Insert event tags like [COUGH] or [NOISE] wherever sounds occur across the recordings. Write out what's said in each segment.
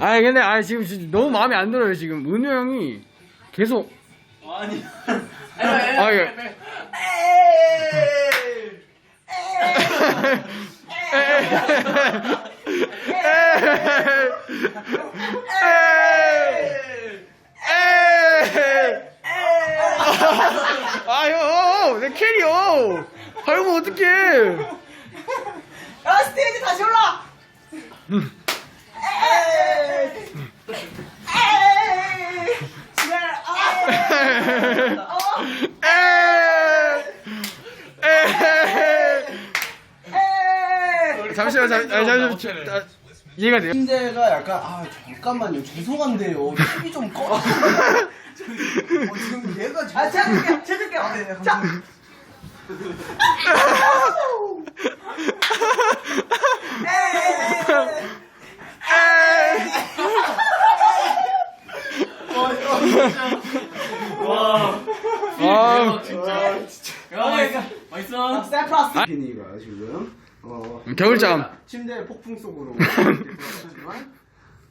아니 근데 아 지금 진짜 너무 마음에 안 들어요 지금. 은우 형이 계속. 아니. 아 이거 아유 내 캐리어. 아이고 어떡해. 야 스테이지 다시 올라. 에이. 에이. 집에 아. 어? 에이. 잠시만 잠 잠시만 아, 이해가 돼요? 침대가 약간 아 잠깐만요. 죄송한데요. TV 좀 꺼. [LAUGHS] 어, 지금 얘가 지금 아 찾을게요. 찾을게요. 아, 네, 자. [LAUGHS] 아 야, 맛있어. 피니가 지금 어 겨울잠 침대 폭풍 속으로 들어갔지만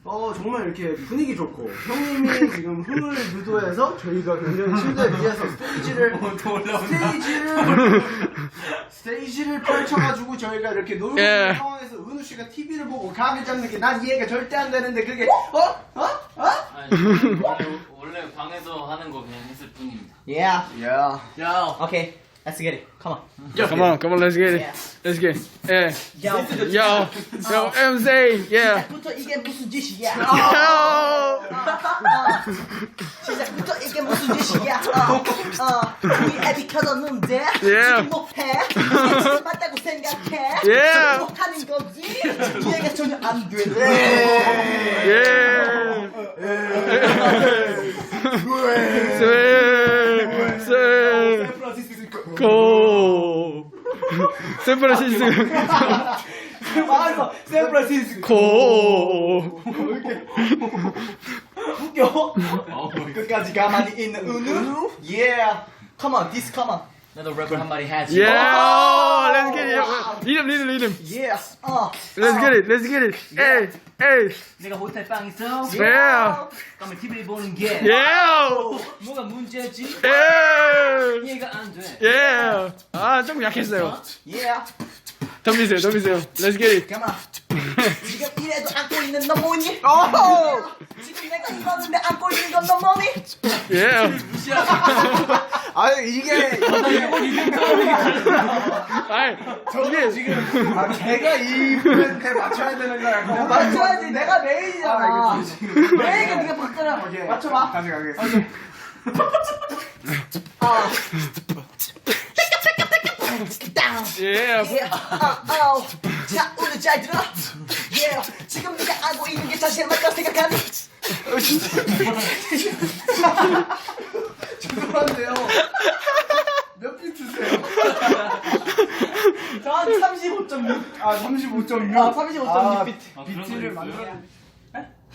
어 정말 이렇게 분위기 좋고 형님이 지금 흥을 유도해서 저희가 굉장히 침대 위에서 스테이지를 스테이지를 스테이지를 펼쳐가지고 저희가 이렇게 놀고 예. 있는 상황에서 은우 씨가 TV를 보고 가게 잡는 게 난 이해가 절대 안 되는데 그게 어? 어? 어? 아니, 원래, 원래 방에서 하는 거 그냥 했을 뿐입니다. Yeah. Yeah. 야, Okay. Let's get it. Come on. Come on come on let's get it let's get it 예 Yo. Yo Yo MC yeah 시작부터 이게 무슨 짓이야? Yo 시작부터 이게 무슨 짓이야? 어, 어, 우리 애비 켜졌는데 Yeah. 지금 못해? 이게 지금 맞다고 생각해? Yeah. 못하는 거지? 이해가 전혀 안 돼. Yeah 세 세. 고 [LAUGHS] 샌프란시스코 말해서 샌프란시스코 고 웃겨? 끝까지 가만히 있는 은우? Yeah. Come on, this come on. 나도 랩을 한 마리 해야지. Yeah Let's get it 리듬 리듬 리듬 Yeah. 어. Let's get it Let's get it 에이 에이 내가 호텔 방에서 Yeah 까만 TV를 보는 게 Yeah 뭐가 문제지? Yeah 이해가 안 돼. Yeah 아 조금 약했어요 Yeah. 덤비세요 덤비세요 Let's get it Come on. 지금 이래도 안고 있는 너 뭐니? 오 지금 내가 입었는데 안고 있는 건 너 뭐니? Yeah 아 이게 아이 이게 지금 아 제가 이 브랜드에 맞춰야 되는 거야. 맞춰야지. 내가 메인이잖아. 메인은 네가 바꾸라. 맞춰봐. 가지 가겠습니다. 아. 땅. Yeah 예, 아, 아우. 자, 오늘 잘 들어. 예, 지금 네가 알고 있는 게 자신의 맞다고 생각하니? 죄송한데요. 몇 비트세요? 저한 35.6. 아, 35.6. 아, 35.6 비트. 아, 비트를 만들어.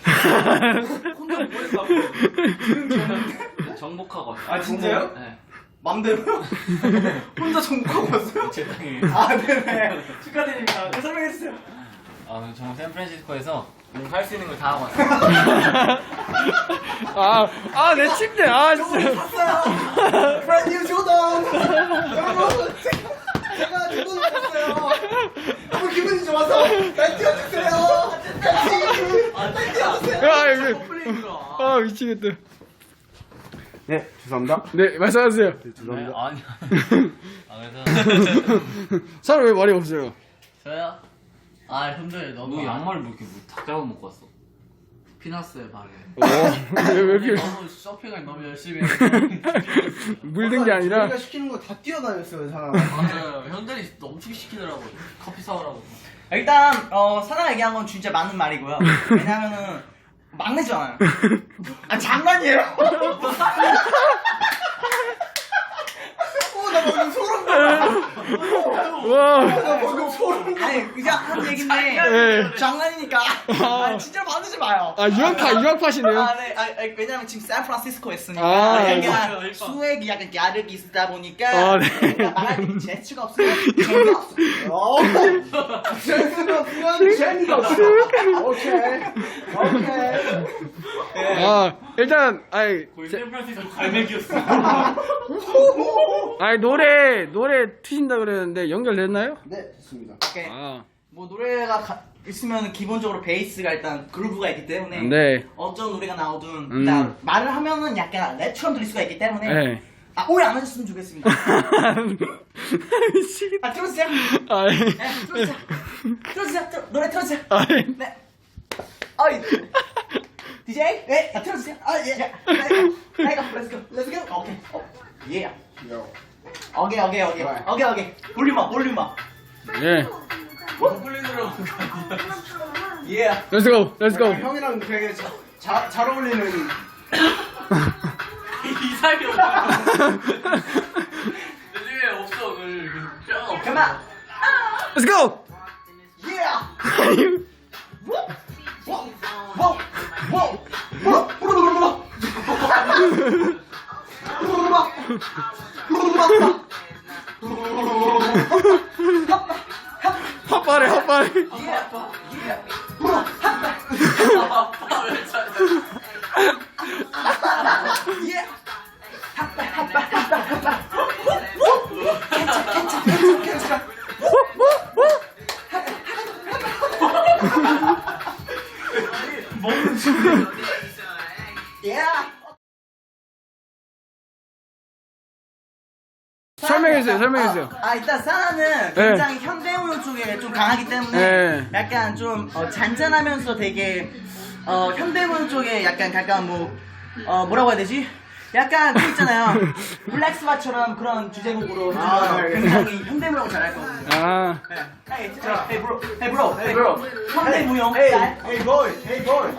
[LAUGHS] 정복하고 왔어요. 아, 진짜요? 네. 맘대로요? [LAUGHS] 혼자 정복하고 왔어요? 제 땅에. 아, 네네. 축하드립니다. 네, 설명해주세요. 아, 정말 샌프란시스코에서 할 수 있는 걸 다 하고 왔어요. [LAUGHS] 아 아 내 침대 아 진짜 왔어요. 브랜드 뉴 조던. 여러분, 제가, 제가 조던을 왔어요. 너무 기분이 좋아서 날 띄워주세요. 날 띄워주세요. 아 이거 아 미치겠다 네, 죄송합니다. 네 말씀하세요 네, 아니. 아, 그래서. [LAUGHS] 사람 왜 말이 없어요 저요? 아, 형들 너무 양말을 뭐 이렇게 다 잡아 먹고 왔어. 피났어요, 발에. 왜, 왜 이렇게 너무 쇼핑을 너무 열심히 해서. [LAUGHS] 물든 게 아니라 저희가 시키는 거 다 뛰어다녔어요, 사람. 맞아요. 형들이 엄청 시키더라고 요. 커피 사오라고. 일단 어 사나가 얘기한 건 진짜 맞는 말이고요. 왜냐면은 막내잖아요. [LAUGHS] 아 장난이에요. [LAUGHS] 나 방금 소름 돋아. 와. 나 방금 소름. 아니 그냥 하는 얘긴데 네. 장난이니까 아, 진짜 받으지 마요. 아 유학파 유학파시네요. 아, 네. 아, 아, 왜냐면 지금 샌프란시스코에 있으니까 아. 약간 수액이 약간 야력이 있다 보니까 아, 네. 내가 말할 재치가 없으면 재미없어. 어. 재미가 없으면 재미가 없어. 오케이. 오케이. 아 일단 아이 거의 샌프란시스코 갈매기였어. 아이 노래 노래 트신다 그랬는데 연결 됐나요? 네, 좋습니다. 오케이. 아뭐 노래가 가- 있으면 기본적으로 베이스가 일단 그루브가 있기 때문에 네. 어떤 노래가 나오든 음. 일단 말을 하면은 약간 랩처럼 들릴 수가 있기 때문에 네. 아 오해 안 하셨으면 좋겠습니다. 미치겠다. 아 들어주세요. 아이. 네, 들어주세요. 들어주세요. 틀- 노래 틀어주세요. 아이. 네. 어이. DJ? 네, 아, 틀어주세요. 아, 예. 네, 네, let's go, let's go. 오케이. 어, 예. 요. 오케이, 오케이, 오케이. 오케이, 오케이. 볼륨 업, 볼륨 업. 예. 더블린으로 예. Let's go. Let's go. 형이랑 되게 자, 자, 잘 어울리는 이상이 없어. 내 집에 없어 오늘 그 뼈가 없어. 그만. Let's go. 예. [LAUGHS] 워, 워, 워, 워, 워. [LAUGHS] 헛발에 헛발에. 아 설명해주세요. 아, 아, 일단 사나는 굉장히 현대무용 쪽에 좀 강하기 때문에 네. 약간 좀 어, 잔잔하면서 되게 어, 현대무용 쪽에 약간 가까운 뭐 어, 뭐라고 해야 되지? 약간 그 있잖아요. [LAUGHS] 블랙스와처럼 그런 주제곡으로 아, 네. 굉장히 현대무용 잘할 거거든요. 아. 네. Hey, hey bro, hey bro, hey bro. 현대무용 Hey, 잘. hey boy, hey boy.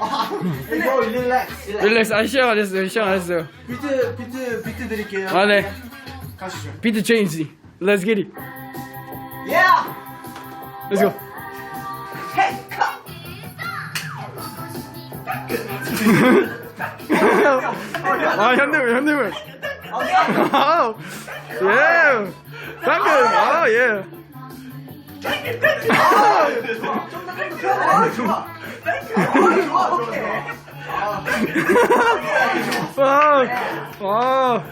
Hey boy, relax. 릴렉스. 아 시작 안 했어요. 시작 안 했어요. 비트, 비트, 비트 드릴게요. 아 네. 가시죠. 비트 체인지. Let's get it. Yeah. Let's go. Hey, cut. 아 현대물 현대물. Okay. 아우. 예. 방금. 아 예. 아, 좋아. 아, 좋아. 오케이. 와. 와.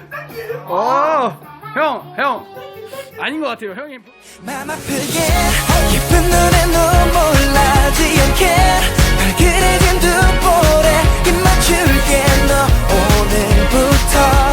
와. 형, 형. 아닌 것 같아요. 형이. 맘 아프게 예쁜 눈에 눈물 나지 않게 발그레진 두 볼에 입 맞출게 너 오늘부터